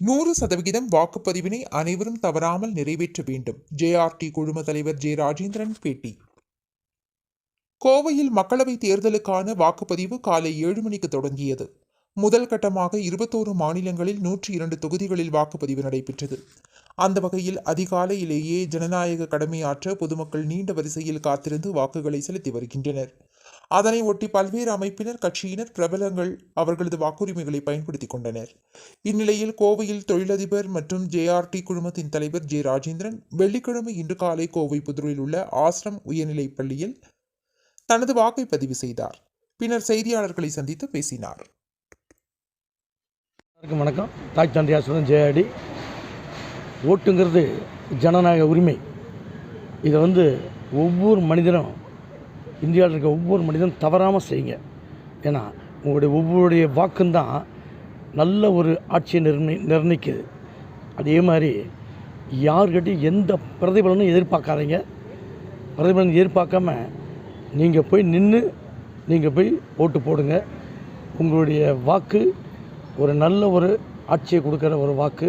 நூறு சதவிகிதம் வாக்குப்பதிவினை அனைவரும் தவறாமல் நிறைவேற்ற வேண்டும். ஜேஆர்டி குழும தலைவர் ஜே ராஜேந்திரன் பேட்டி. கோவையில் மக்களவைத் தேர்தலுக்கான வாக்குப்பதிவு காலை ஏழு மணிக்கு தொடங்கியது. முதல் கட்டமாக இருபத்தோரு மாநிலங்களில் நூற்றி இரண்டு தொகுதிகளில் வாக்குப்பதிவு நடைபெற்றது. அந்த வகையில் அதிகாலையிலேயே ஜனநாயக கடமையாற்ற பொதுமக்கள் நீண்ட வரிசையில் காத்திருந்து வாக்குகளை செலுத்தி வருகின்றனர். அதனை ஒட்டி பல்வேறு அமைப்பினர் கட்சியினர் பிரபலங்கள் அவர்களது வாக்குரிமைகளை பயன்படுத்திக் கொண்டனர். இந்நிலையில் கோவையில் தொழிலதிபர் மற்றும் ஜேஆர்டி குழுமத்தின் தலைவர் ஜே ராஜேந்திரன் வெள்ளிக்கிழமை இன்று காலை கோவை புதூரில் உள்ள ஆசிரம் உயர்நிலைப் பள்ளியில் தனது வாக்கை பதிவு செய்தார். பின்னர் செய்தியாளர்களை சந்தித்து பேசினார். வணக்கம். தாய் தந்தையாசுடன் ஜேஆர்டி ஓட்டுங்கிறது ஜனநாயக உரிமை. இதை வந்து ஒவ்வொரு மனிதனும் இந்தியாவில் இருக்க ஒவ்வொரு மனிதனும் தவறாமல் செய்யுங்க. ஏன்னா உங்களுடைய ஒவ்வொருடைய வாக்குந்தான் நல்ல ஒரு ஆட்சியை நிர்ணய நிர்ணயிக்குது. அதே மாதிரி யார்கிட்டையும் எந்த பிரதிபலனும் எதிர்பார்க்காதீங்க. பிரதிபலன் எதிர்பார்க்காம நீங்கள் போய் நின்று நீங்கள் போய் ஓட்டு போடுங்க. உங்களுடைய வாக்கு ஒரு நல்ல ஒரு ஆட்சியை கொடுக்குற ஒரு வாக்கு.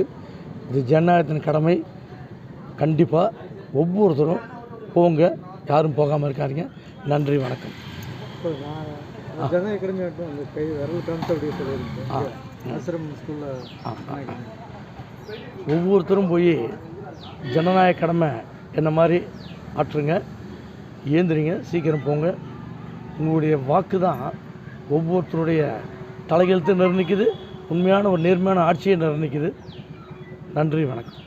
இது ஜனநாயகத்தின் கடமை. கண்டிப்பாக ஒவ்வொருத்தரும் போங்க. யாரும் போகாமல் இருக்காருங்க நன்றி வணக்கம். இப்போ நான் ஜனநாயக கடமை ஆட்டும் அந்த கை விரல் காமிச்சு அப்படியே சொல்லியிருந்தேன் ஆ. ஆசிரம் ஸ்கூலில். ஒவ்வொருத்தரும் போய் ஜனநாயக கடமை என்ன மாதிரி ஆற்றுங்க ஏந்திரிங்க சீக்கிரம் போங்க. உங்களுடைய வாக்கு தான் ஒவ்வொருத்தருடைய தலையெழுத்து நிர்ணயிக்குது உண்மையான ஒரு நேர்மையான ஆட்சியை நிர்ணயிக்குது. நன்றி வணக்கம்.